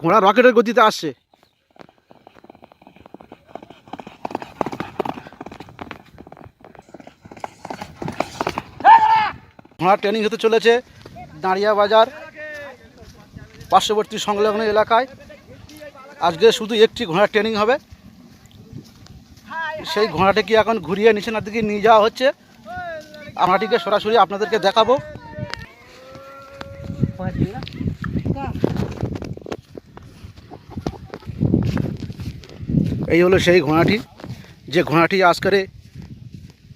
ঘোড়া রকেটের গতিতে আসছে। ঘোড়া ট্রেনিং হতে চলেছে দাঁড়িয়া বাজার পার্শ্ববর্তী সংলগ্ন এলাকায়। আজকে শুধু একটি ঘোড়া ট্রেনিং হবে। সেই ঘোড়াটিকে এখন ঘুরিয়ে নিচেনার দিকে নিয়ে যাওয়া হচ্ছে। ঘোড়াটিকে সরাসরি আপনাদেরকে দেখাবো। এই হলো সেই ঘোড়াটি। যে ঘোড়াটি আজকারে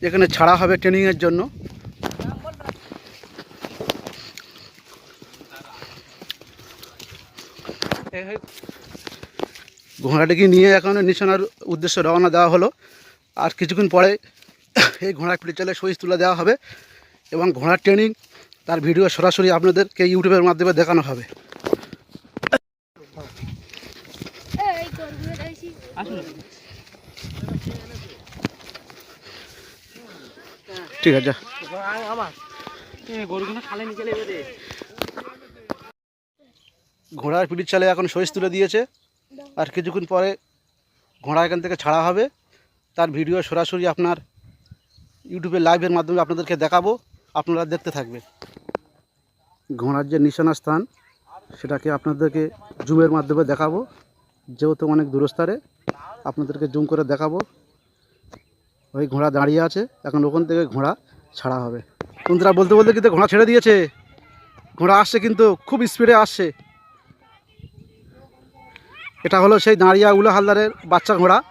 এখানে ছাড়া হবে ট্রেনিংয়ের জন্য। ঘোড়াটিকে নিয়ে এখন নিশানার উদ্দেশ্যে রওনা দেওয়া হলো। আর কিছুক্ষণ পরে এই ঘোড়া পিঠে চালে সইজ তুলে দেওয়া হবে এবং ঘোড়ার ট্রেনিং তার ভিডিও সরাসরি আপনাদেরকে ইউটিউবের মাধ্যমে দেখানো হবে। ঠিক আছে। ঘোড়ার পিঠির চালে এখন সইজ তুলে দিয়েছে। আর কিছুক্ষণ পরে ঘোড়া এখান থেকে ছাড়া হবে। তার ভিডিও সরাসরি আপনার ইউটিউবে লাইভের মাধ্যমে আপনাদেরকে দেখাবো। আপনারা দেখতে থাকবেন। ঘোড়ার যে নিশানা স্থান। সেটাকে আপনাদেরকে জুমের মাধ্যমে দেখাবো। যেহেতু অনেক দূরস্থারে আপনাদেরকে জুম করে দেখাবো। ওই ঘোড়া দাঁড়িয়ে আছে। এখন ওখান থেকে ঘোড়া ছাড়া হবে। বন্ধুরা, বলতে বলতে কিন্তু ঘোড়া ছেড়ে দিয়েছে। ঘোড়া আসছে কিন্তু খুব স্পিডে আসছে। এটা হলো সেই দাঁড়িয়া উলা হালদারের বাচ্চা ঘোড়া।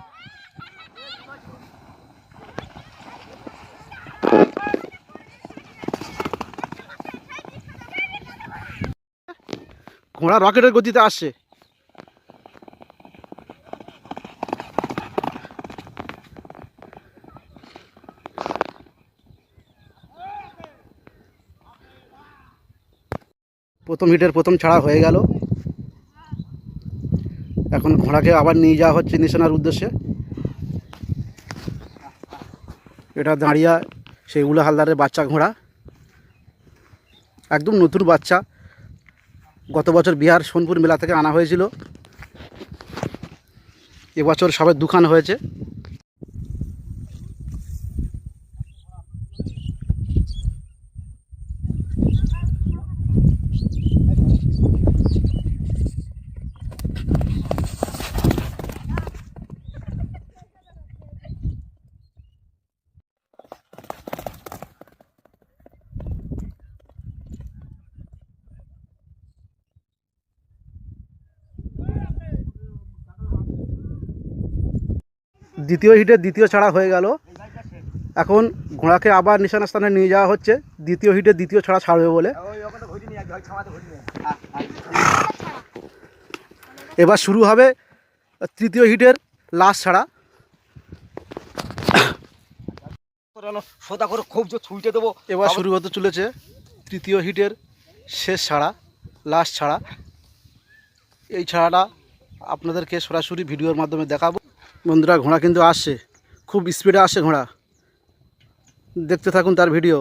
ঘোড়া রকেটের গতিতে আসছে প্রথম হিটের প্রথম ছাড়া হয়ে গেল। এখন ঘোড়াকে আবার নিয়ে যাওয়া হচ্ছে নিশানার উদ্দেশ্যে। এটা দাঁড়িয়া, সেই উলা হালদারের বাচ্চা ঘোড়া। একদম নতুন বাচ্চা। গত বছর বিহার সোনপুর মেলা থেকে আনা হয়েছিল। এবছর সবে দুখান হয়েছে। দ্বিতীয় হিটের দ্বিতীয় ছাড়া হয়ে গেল। এখন ঘোড়াকে আবার নিশানা স্থানে নিয়ে যাওয়া হচ্ছে। দ্বিতীয় হিটের দ্বিতীয় ছাড়া ছাড়বে বলে। এবার শুরু হবে তৃতীয় হিটের লাস্ট ছাড়া। সোদা করে খুব ছুঁইতে দেবো। এবার শুরু হতে চলেছে তৃতীয় হিটের শেষ ছাড়া লাস্ট ছাড়া। এই ছাড়াটা আপনাদেরকে সরাসরি ভিডিওর মাধ্যমে দেখাবো। বন্ধুরা ঘোড়া কিন্তু আসছে খুব স্পিডে আসে ঘোড়া। দেখতে থাকুন তার ভিডিও